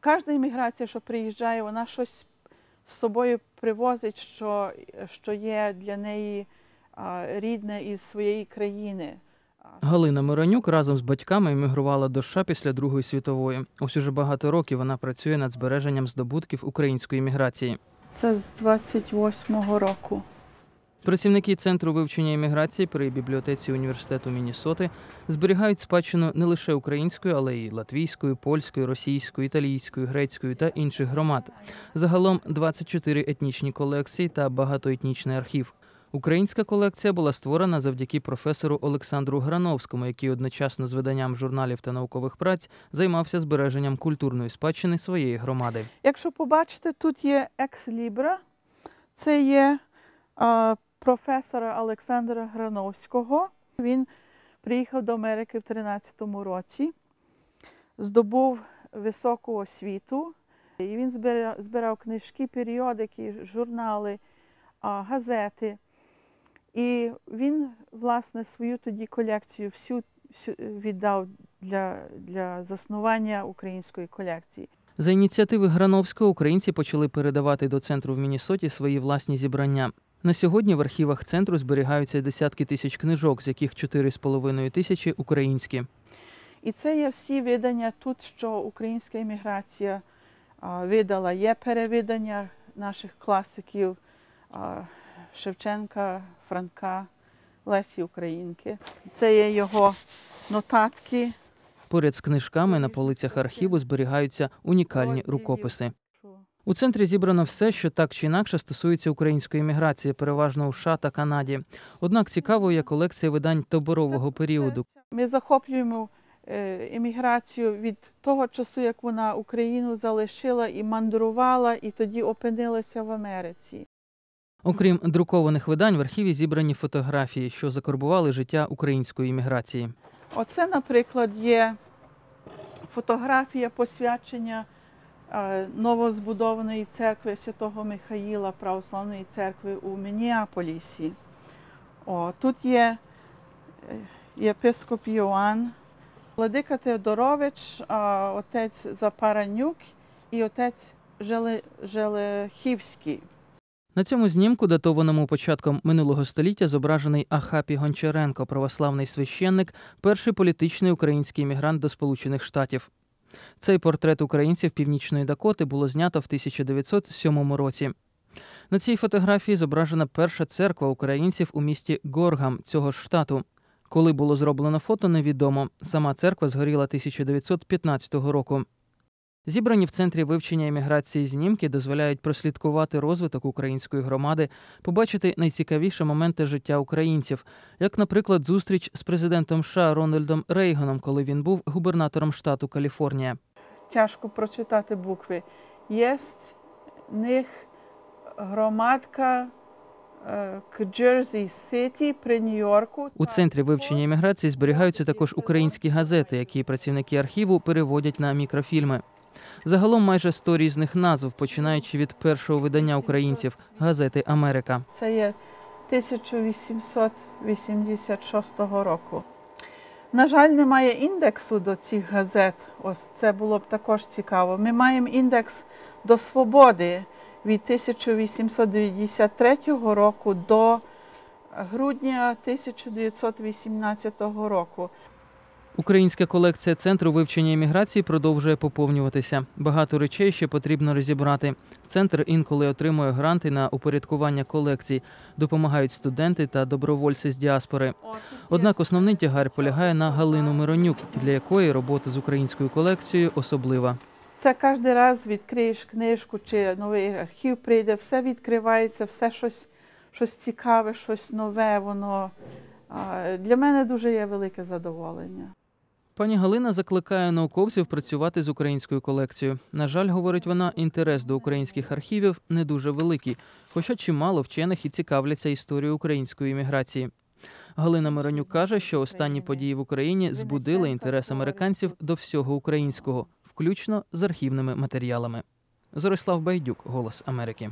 Кожна імміграція, що приїжджає, вона щось з собою привозить, що, що є для неї рідне із своєї країни. Галина Миронюк разом з батьками емігрувала до США після Другої світової. Ось уже багато років вона працює над збереженням здобутків української міграції. Це з 28-го року. Працівники центру вивчення імміграції при бібліотеці університету Міннесоти зберігають спадщину не лише української, але й латвійської, польської, російської, італійської, грецької та інших громад. Загалом 24 етнічні колекції та багатоетнічний архів. Українська колекція була створена завдяки професору Олександру Грановському, який одночасно з виданням журналів та наукових праць займався збереженням культурної спадщини своєї громади. Якщо побачите, тут є екс-лібра, це є професора Олександра Грановського. Він приїхав до Америки в 13-му році, здобув високу освіту. І він збирав, книжки, періодики, журнали, газети. І він, власне, свою тоді колекцію всю, всю віддав для, для заснування української колекції. За ініціативи Грановського українці почали передавати до центру в Міннесоті свої власні зібрання. На сьогодні в архівах центру зберігаються десятки тисяч книжок, з яких 4,5 тисячі українські. І це є всі видання тут, що українська імміграція видала. Є перевидання наших класиків Шевченка, Франка, Лесі Українки. Це є його нотатки. Поряд з книжками на полицях архіву зберігаються унікальні рукописи. У центрі зібрано все, що так чи інакше стосується української міграції, переважно у США та Канаді. Однак цікавою є колекція видань таборового періоду. Ми захоплюємо е, імміграцію від того часу, як вона Україну залишила і мандрувала, і тоді опинилася в Америці. Окрім друкованих видань, в архіві зібрані фотографії, що закарбували життя української імміграції. Оце, наприклад, є фотографія посвячення новозбудованої церкви Святого Михаїла Православної церкви у Мініаполісі. О, тут є е, єпископ Йоанн, владика Теодорович, отець Запаранюк і отець Желехівський. На цьому знімку, датованому початком минулого століття, зображений Ахапі Гончаренко, православний священник, перший політичний український іммігрант до Сполучених Штатів. Цей портрет українців Північної Дакоти було знято в 1907 році. На цій фотографії зображена перша церква українців у місті Горгам цього ж штату. Коли було зроблено фото, невідомо. Сама церква згоріла 1915 року. Зібрані в центрі вивчення імміграції знімки дозволяють прослідкувати розвиток української громади, побачити найцікавіші моменти життя українців, як, наприклад, зустріч з президентом США Рональдом Рейганом, коли він був губернатором штату Каліфорнія. Тяжко прочитати букви. Є них громадка е, к Сіті при Нью-Йорку. У центрі вивчення імміграції зберігаються також українські газети, які працівники архіву переводять на мікрофільми. Загалом майже 100 різних назв, починаючи від першого видання українців газети Америка. Це є 1886 року. На жаль, немає індексу до цих газет. Ось це було б також цікаво. Ми маємо індекс до свободи від 1893 року до грудня 1918 року. Українська колекція центру вивчення імміграції продовжує поповнюватися. Багато речей ще потрібно розібрати. Центр інколи отримує гранти на упорядкування колекцій, допомагають студенти та добровольці з діаспори. Однак основний тягар полягає на Галину Миронюк, для якої робота з українською колекцією особлива. Це кожен раз відкриєш книжку чи новий архів прийде, все відкривається, все щось, щось цікаве, щось нове. Воно для мене дуже є велике задоволення. Пані Галина закликає науковців працювати з українською колекцією. На жаль, говорить вона, інтерес до українських архівів не дуже великий, хоча чимало вчених і цікавляться історією української імміграції. Галина Миронюк каже, що останні події в Україні збудили інтерес американців до всього українського, включно з архівними матеріалами. Зорислав Байдюк, Голос Америки.